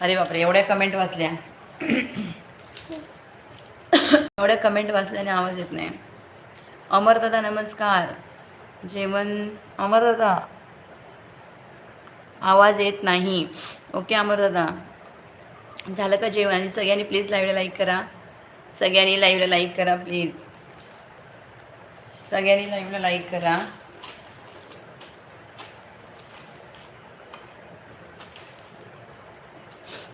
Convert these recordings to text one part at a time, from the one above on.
अरे बापरे एवढ्या कमेंट वाचल्या. एवढ्या कमेंट वाचल्याने आवाज येत नाही. अमरदादा नमस्कार. जेवण अमरदादा आवाज येत नाही. ओके अमरदादा झालं का जेवण? आणि सगळ्यांनी प्लीज लाईव्हला लाईक करा. सगळ्यांनी लाईव्हला लाईक करा प्लीज सगळ्यांनी लाईव्हला लाईक करा.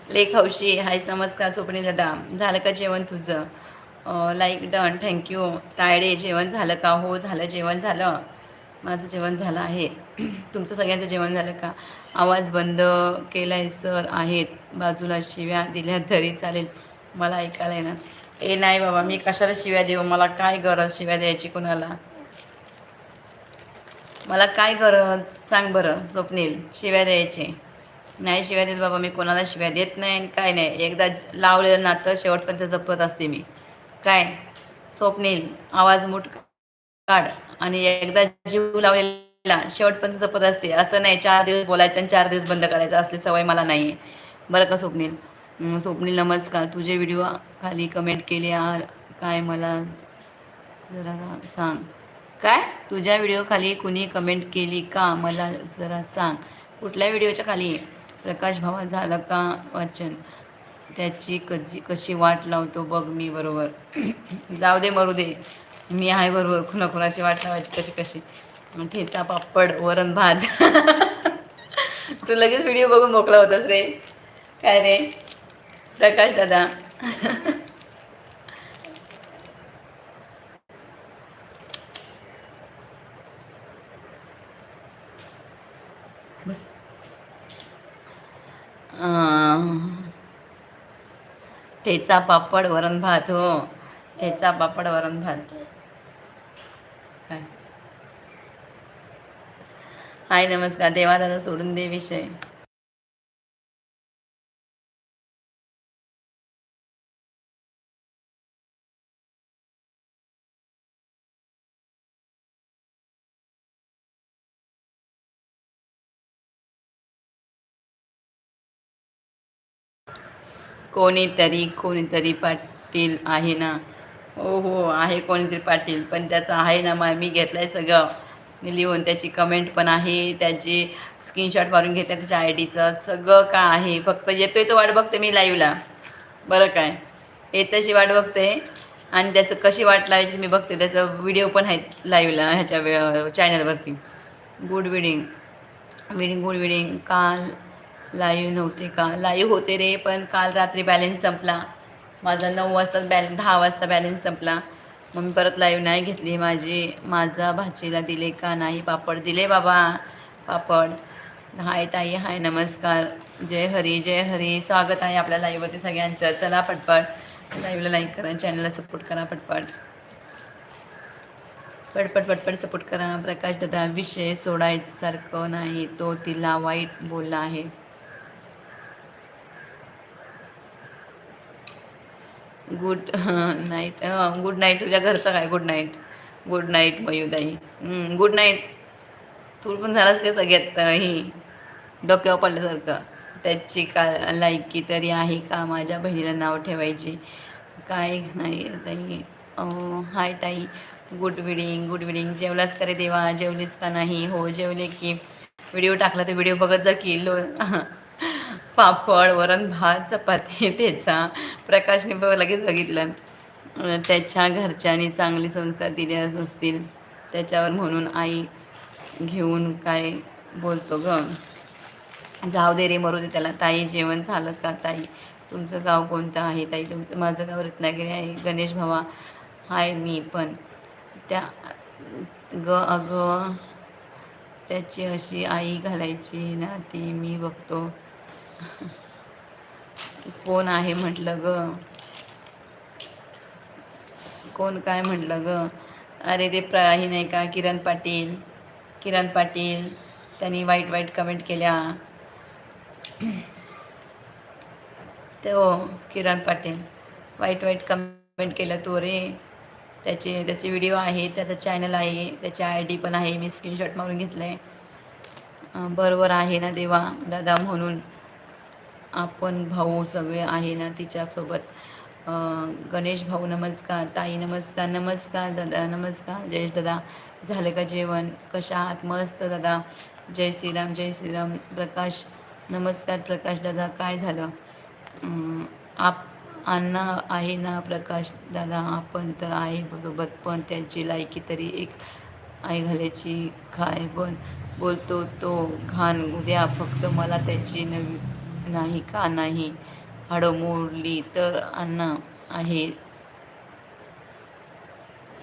लेख हौशी हाय नमस्कार स्वप्नील दादा झालं का जेवण तुझं? लाईक डन थँक्यू तायडे जेवण झालं का? हो झालं जेवण झालं. माझं जेवण झालं आहे. तुमचं सगळ्यांचं जेवण झालं का? आवाज बंद केला आहे सर आहेत. बाजूला शिव्या दिल्या तरी चालेल. मला ऐकायला येणार. ए नाही बाबा मी कशाला शिव्या देऊ? मला काय गरज शिव्या द्यायची कोणाला? मला काय गरज? सांग बरं स्वप्नील. शिव्या द्यायची. नाही शिव्या देत बाबा मी कोणाला शिव्या देत नाही आणि काय नाही. एकदा लावलेलं नातं शेवटपर्यंत जपत असते मी. काय? स्वप्नील आवाज मुठ काढ आणि एकदा जीव लावलेला शेवटपर्यंत जपत असते. असं नाही चार दिवस बोलायचं आणि चार दिवस बंद करायचं. असली सवय मला नाही आहे बरं का स्वप्नील? स्वप्नील नमस्कार. तुझे व्हिडिओ खाली कमेंट केले आ काय मला जरा सांग. काय? तुझ्या व्हिडिओ खाली कुणी कमेंट केली का? मला जरा सांग. कुठल्या व्हिडिओच्या खाली? प्रकाश भावा झालं का वाचन? त्याची कधी कशी वाट लावतो बघ मी बरोबर. जाऊ दे मरू दे. मी आहे बरोबर. कुणा कुणाची वाट लावायची कशी कशी? ठेचा पापड वरण भात. तू लगेच व्हिडिओ बघून मोकळा होतास रे. काय रे? प्रकाश दादा. ठेचा पापड वरण भात हो. ठेचा पापड वरण भात. काय हाय नमस्कार. देवा दादा सोडून दे विषय. कोणीतरी कोणीतरी पाटील आहे ना? हो हो आहे कोणीतरी पाटील पण त्याचं आहे ना मग मी घेतलं आहे सगळं. लिहून त्याची कमेंट पण आहे त्याची स्क्रीनशॉट मारून घेतलं त्याच्या आय डीचं सगळं का आहे? फक्त येतोय तो वाट बघते मी लाईव्हला बरं काय? येत्याची वाट बघते. आणि त्याचं कशी वाट लावायची मी बघते. त्याचं व्हिडिओ पण आहेत लाईव्हला ह्याच्या वे चॅनलवरती good wedding wedding good wedding काल लाईव्ह नव्हते का? लाईव्ह होते रे पण काल रात्री बॅलेन्स संपला. माझा नऊ वाजता बॅलेन्स दहा वाजता बॅलेन्स संपला. मग मी परत लाईव्ह नाही घेतली माझी. माझा भाचीला दिले का नाही? पापड दिले बाबा. पापड. हाय ताई हाय नमस्कार. जय हरी जय हरी. स्वागत आहे आपल्या लाईव्हवरती सगळ्यांचं. चला पटपट. लाईव्हला लाईक करा चॅनलला सपोर्ट करा पटपट. पटपट पटपट सपोर्ट करा. प्रकाश दादा विषय सोडायसारखं नाही. तो तिला वाईट बोलला आहे. गुड नाईट गुड नाईट तुझ्या घरचं काय? Good night. Good night मयुदाई. Good night. तू पण झालास का सगळ्यात ही? डोक्यावर पडल्यासारखं. त्याची का लायकी तरी आहे का? माझ्या बहिणीला नाव ठेवायची. काय नाही ताई. हाय ताई. Good evening good evening. जेवलास का रे देवा? जेवलीस का नाही? हो जेवले की. व्हिडिओ टाकला तर व्हिडिओ बघत जा की. लो पापड वरण भात चपाती ठेचा. प्रकाशने बघ लगेच बघितलं. त्याच्या घरच्यांनी चांगले संस्कार दिले असतील. त्याच्यावर म्हणून आई घेऊन काय बोलतो ग? जाऊ दे रे मरू दे त्याला. ताई जेवण झालं का ताई? तुमचं गाव कोणतं आहे ताई? तुमचं माझं गाव रत्नागिरी आहे. गणेश भावा हाय मी पण. त्या ग अगं त्याची अशी आई घालायची ना ती मी बघतो. कोण आहे म्हटलं ग? कोण काय म्हटलं ग? अरे ते प्र ही नाही का? किरण पाटील. किरण पाटील. त्यांनी वाईट वाईट कमेंट केल्या. तो हो, किरण पाटील. वाईट वाईट कमेंट केलं तो रे. त्याचे त्याचे व्हिडिओ आहे त्याचं चॅनल आहे त्याची आय डी पण आहे. मी स्क्रीनशॉट मारून घेतलं आहे बरोबर आहे ना देवा दादा म्हणून. आपण भाऊ सगळे आहे ना तिच्यासोबत. गणेश भाऊ नमस्कार ताई नमस्कार नमस्कार दादा नमस्कार. जयेश दादा झालं का जेवण? कशा आहात? मस्त दादा. जय श्रीराम जय श्रीराम. प्रकाश नमस्कार प्रकाश दादा काय झालं? आप अण्णा आहे ना प्रकाश दादा आपण तर आहे सोबत पण त्यांची लायकी तरी एक आई घालायची काय? पण बोलतो तो घाण उद्या फक्त मला त्याची नवी नाही का? नाही. हाडं मोडली तर अण्णा आहे.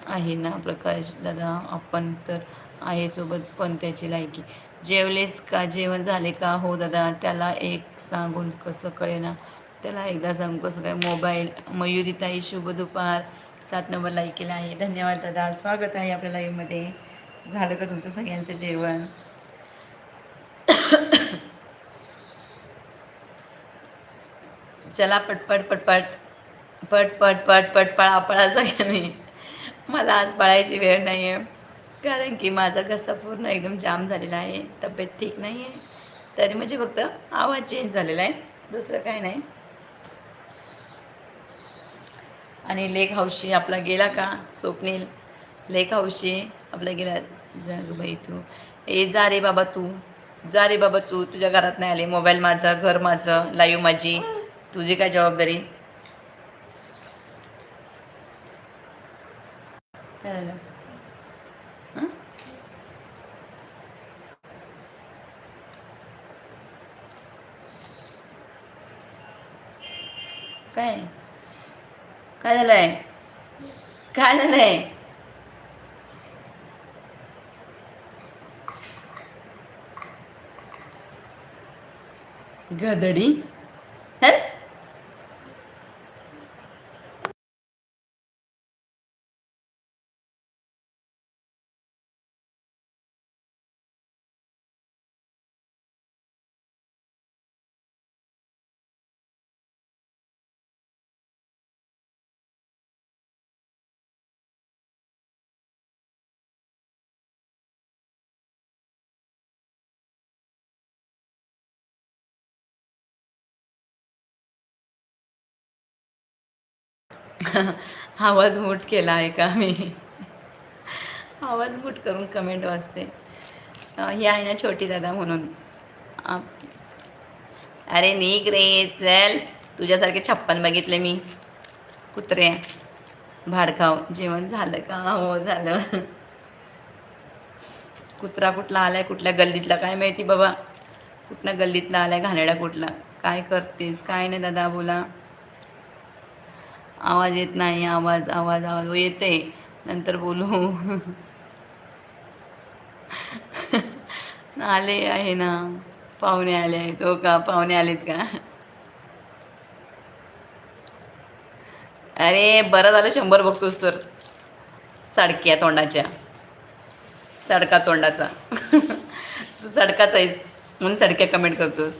आहे ना प्रकाश दादा? आपण तर आहे सोबत पण त्याची लायकी. जेवलेस का? जेवण झाले का? हो दादा त्याला एक सांगून कसं कळेना. त्याला एकदा सांगू कसं काय? मोबाईल मयुरीताई शुभ दुपार. सात नंबर लाईक केला आहे. धन्यवाद दादा. स्वागत आहे आपल्या लाईव्हमध्ये झालं का तुमचं सगळ्यांचं जेवण? चला पटपट पटपट. पट पट पट पट पळा पळा नाही मला आज पळायची वेळ नाही आहे कारण की माझा घसा पूर्ण एकदम जाम झालेला आहे. तब्येत ठीक नाही आहे तरी म्हणजे फक्त आवाज चेंज झालेला आहे. दुसरं काय नाही. आणि लेख हौशी आपला गेला का? स्वप्नील. लेख हौशी आपला गेला. जा बाई तू. ए जा रे बाबा तू. जा रे बाबा तू. तुझ्या घरात नाही आले. मोबाईल माझा घर माझं लाईव्ह माझी. तुझी काय जबाबदारी? काय झालं? काय? काय झालंय? काय झालंय? गदडी हं? आवाज मूट केला आहे का मी? आवाज मूट करून कमेंट वाचते. ही आहे ना छोटी दादा म्हणून. आप- अरे निघ रे चल. तुझ्यासारखे छप्पन बघितले मी. कुत्रे. भाडखाव. जेवण झालं का? हो झालं. कुत्रा कुठला आलाय कुठल्या गल्लीतला? काय माहिती बाबा. कुठल्या गल्लीतला आलाय घाणेडा कुठला? काय करतेस? काय नाही दादा बोला. आवाज येत नाही आवाज आवाज आवाज. हो येते नंतर बोलू. आले आहे ना. पाहुणे आले आहेत. हो का? पाहुणे आलेत का? अरे बरं झालं शंभर बघतोस तर. सडक्या तोंडाच्या. सडका तोंडाचा. तू सडकाच आहेस. म्हणून सडक्या कमेंट करतोस.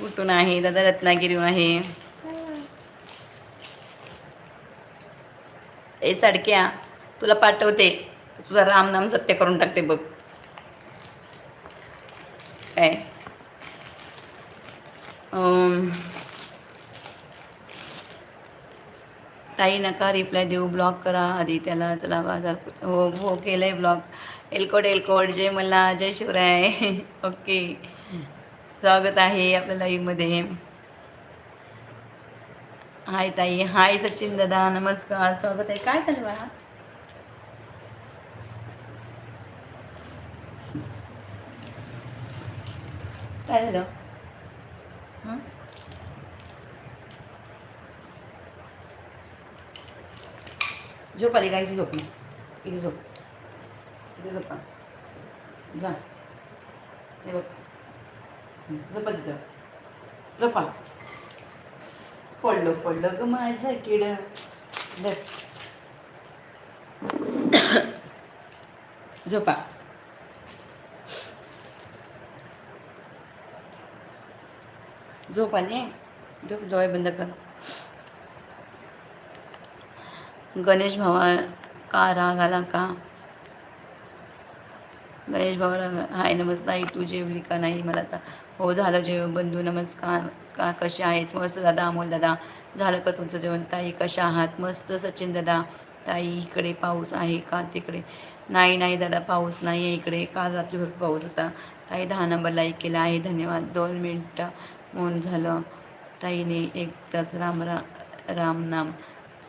कुठून आहे? दादा रत्नागिरीहून आहे. ए सडक्या तुला पाठवते. तुझा रामनाम सत्य करून टाकते बघ. काय? ताई नका रिप्लाय देऊ ब्लॉक करा आधी त्याला चला बाजार हो हो केलं आहे ब्लॉक एलकोड एलकोड जय मला जय शिवराय. ओके स्वागत आहे आपल्या लाईव्हमध्ये हाय ताई हाय सचिन दादा नमस्कार स्वागत आहे. काय चालू बाळा काय झालं? हं? झोप आली का? इथे झोप ना. इथे झोप. इथे झोपा जा. हे बघ. हं, झोपा तिथं. झोपा पडलं पडलं ग माझा किड. झोपा. झोपा झोप झोप डोळे बंद कर. गणेश भावा का राग आला का? गणेश भावाला हाय नमस्कार तू जेवली का नाही? मला सांग हो झालं जेव बंधू नमस्कार. का कसे आहेस मस्त दादा अमोल दादा. झालं का तुमचं जेवण? ताई कशा आहात? मस्त सचिन दादा. ताई इकडे पाऊस आहे का तिकडे? नाही नाही दादा पाऊस नाही आहे इकडे. काल रात्रीभर पाऊस होता. ताई दहा नंबर लाईक केला आहे. धन्यवाद. दोन मिनटं मौन झालं. ताईने एक तास राम रा रामनाम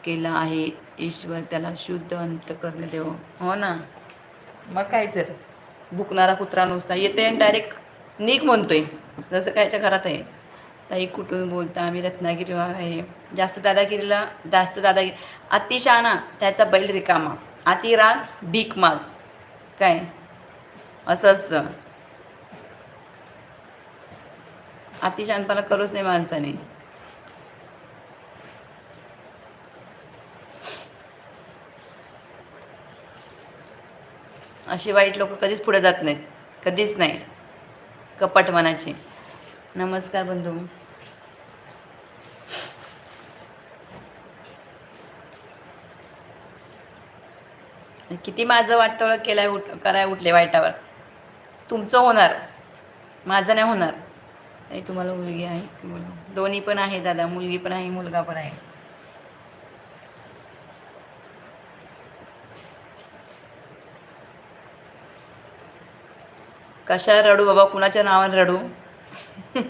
केला आहे. ईश्वर त्याला शुद्ध अंत करणे देव. हो ना? मग काय तर. भुकणारा कुत्रा नुसता. येते आणि डायरेक्ट नीक म्हणतोय. जसं कायच्या घरात आहे. ताई कुठून बोलता? आम्ही रत्नागिरी आहे. जास्त दादागिरीला जास्त दादागिरी अतिशाना त्याचा बैल रिकामा. अतिराग भीक माग. काय? असं असतं. अतिशानपणा करूच नाही माणसाने. अशी वाईट लोक कधीच पुढे जात नाहीत. कधीच नाही. कपट मनाची. नमस्कार बंधू. किती माझं वाटतं केलाय उठ कराय उठले वाईटावर. तुमचं होणार. माझं नाही होणार. नाही तुम्हाला मुलगी आहे की मुलगा दोन्ही पण आहे दादा. मुलगी पण आहे मुलगा पण आहे. कशा रडू बाबा? कुणाच्या नावाने रडू?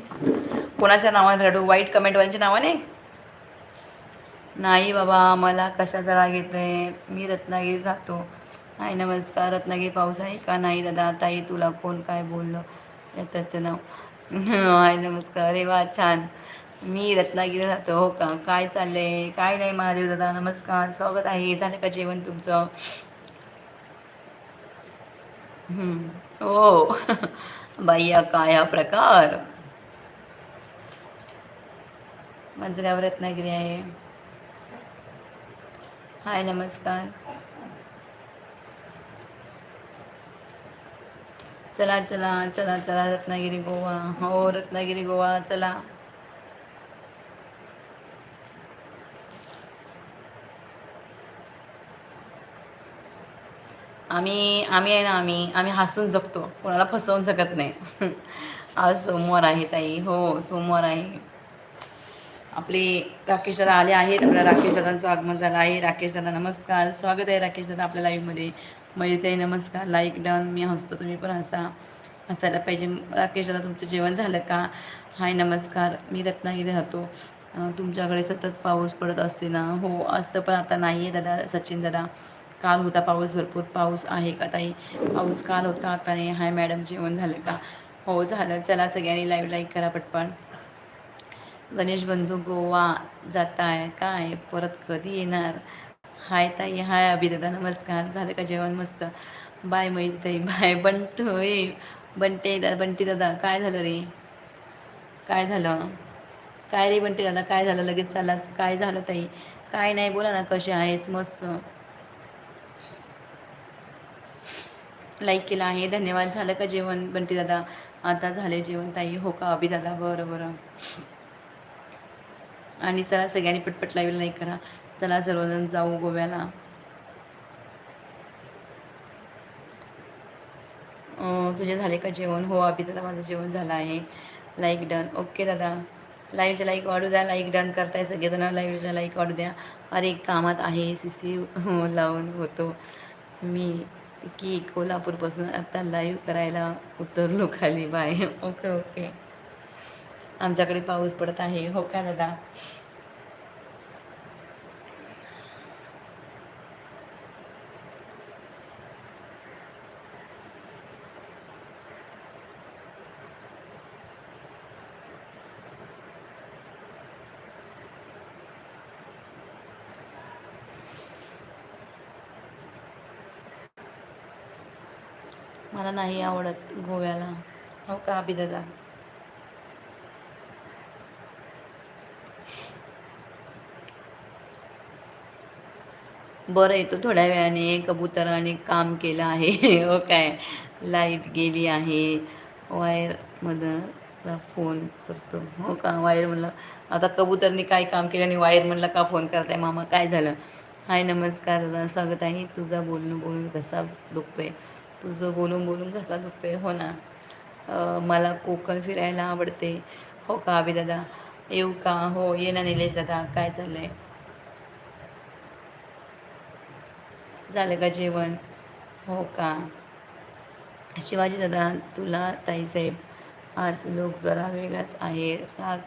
कुणाच्या नावाने रडू? वाईट कमेंटवाल्यांच्या नावाने? नाही बाबा मला कशाचा राग येत आहे मी रत्नागिरीत राहतो. हाय नमस्कार. रत्नागिरी पाऊस आहे का? नाही दादा. ताई तुला कोण काय बोललं? त्याचं नाव. हाय नमस्कार. अरे वा छान. मी रत्नागिरी राहतो. हो का? काय चाललंय? काय नाही महादेव दादा. नमस्कार. स्वागत आहे. झालं का जेवण तुमचं? हो. बाई काय हा प्रकार? माझं गाव रत्नागिरी आहे. हाय नमस्कार. चला चला चला चला रत्नागिरी गोवा. हो रत्नागिरी गोवा चला. आम्ही आम्ही आहे ना आम्ही आम्ही हसून जगतो. कोणाला फसवून जगत नाही. आज सोमवार आहे ताई. हो सोमवार आहे. आपले राकेश दादा आले आहेत. आपल्या राकेश दादांचं आगमन झालं आहे. राकेश दादा नमस्कार. स्वागत आहे राकेश दादा आपल्या लाईव्हमध्ये मयुताई नमस्कार. लाईक डन मी हसतो. तुम्ही पण हसा. हसायला पाहिजे. राकेश दादा तुमचं जेवण झालं का? हाय नमस्कार. मी रत्नागिरी राहतो. तुमच्याकडे सतत पाऊस पडत असते ना? हो असतं पण आता नाही आहे दादा सचिन दादा. काल होता पाऊस भरपूर. पाऊस आहे का ताई? पाऊस काल होता आता नाही. हाय मॅडम जेवण झालं का? हो झालं. चला सगळ्यांनी लाईव्ह लाईक करा पटपट. गणेश बंधू गोवा जाताय काय? परत कधी येणार? हाय ताई हाय अभिदादा नमस्कार. झालं का जेवण मस्त? बाय मैत्री ताई बाय. बंटू ए बंटे दा बंटी दादा काय झालं रे? काय झालं? काय रे बंटी दादा काय झालं? लगेच चालास काय झालं ताई? काय नाही बोला ना कसे आहेस? मस्त. लाईक केला आहे. धन्यवाद. झालं का जेवण बंटी दादा? आता झाले जेवण ताई. हो का अभिदादा? बरं बरं. आणि चला सगळ्यांनी पटपट लाईव्ह लाईक करा. चला सर्वजण जाऊ गोव्याला. तुझे झाले का जेवण? हो अभि दादा माझं जेवण झालं आहे. लाईक डन ओके दादा. लाईव्हच्या लाईक वाढू द्या. लाईक डन करताय सगळेजण. लाईव्हच्या लाईक वाढू द्या. अरे कामात आहे. सी सी लावून होतो. मी की कोल्हापूरपासून आता लाईव्ह करायला उतरलो खाली बाय ओके ओके आमच्याकडे पाऊस पडत आहे. हो का दादा? मला नाही आवडत गोव्याला. हो का अभि दादा? बरं येतो थोड्या वेळाने कबुतराने काम केलं आहे. हो काय? लाइट गेली आहे. वायरमधला फोन करतो. हो का? वायर म्हणलं आता कबूतरने काय काम केलं आणि वायर म्हणलं का फोन करताय मामा? काय झालं? हाय नमस्कार दादा स्वागत आहे. तुझा बोलणं बोलून कसा दुखतोय. तुझं बोलून बोलून कसा दुखतोय. हो ना? मला कोकण फिरायला आवडते. हो का अभि दादा? येऊ का? हो ये ना निलेश दादा. काय चाललंय? झालं का जेवण? हो का? शिवाजी दादा तुला ताईसाहेब आज लोक जरा वेगळाच आहे राग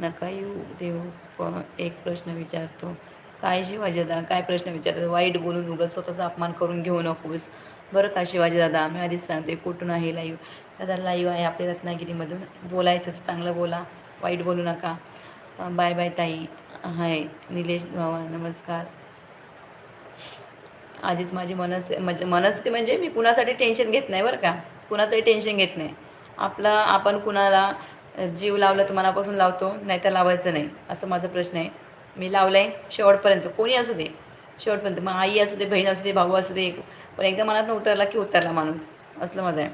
नका येऊ देऊ. पण एक प्रश्न विचारतो. काय शिवाजी दादा? काय प्रश्न विचारतो? वाईट बोलून उगाच स्वतःचा अपमान करून घेऊ नकोस. बरं का शिवाजी दादा? मी आधीच सांगते कुठून आहे लाईव्ह दादा लाईव्ह आहे आपल्या रत्नागिरीमधून. बोलायचं तर चांगलं बोला. वाईट बोलू नका. बाय बाय ताई. हाय निलेश भावा नमस्कार. आधीच माझी मनस म्हणजे मनस्थिती म्हणजे मी कुणासाठी टेन्शन घेत नाही बरं का. कुणाचंही टेन्शन घेत नाही. आपलं आपण कुणाला जीव लावला तर मनापासून लावतो नाही तर लावायचं नाही असं माझा प्रश्न आहे. मी लावलं आहे शेवटपर्यंत कोणी असू दे शेवटपर्यंत. मग आई असू दे बहीण असू दे भाऊ असू दे पण एकदा मनात उतरला की उतरला माणूस. असलं माझं आहे.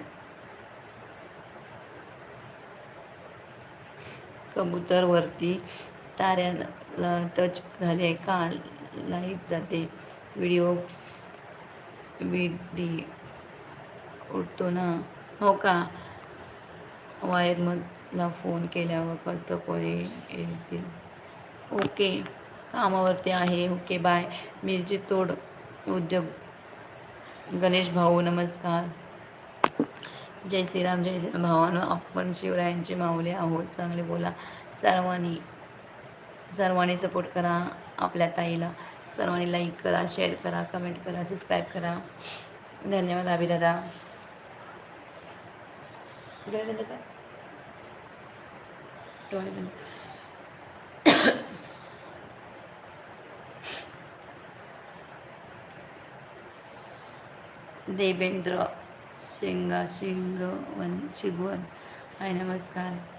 कबूतरवरती ताऱ्याला टच झाले का लाइट जाते. व्हिडिओ विडी उठतो ना? हो का? वायरमधला फोन केल्यावर कळतं कोणी येतील. ओके. कामावरती आहे. Okay bye. मिरची तोड उद्योग. गणेश भाऊ नमस्कार. जय श्रीराम जय श्रीराम. भावानं आपण शिवरायांचे माऊले आहोत. चांगले बोला. सर्वांनी सर्वांनी सपोर्ट करा आपल्या ताईला. सर्वांनी लाईक करा शेअर करा कमेंट करा सबस्क्राईब करा. धन्यवाद अभि दादा देवेंद्र शेंगा शिंगवन शिगवण हाय नमस्कार.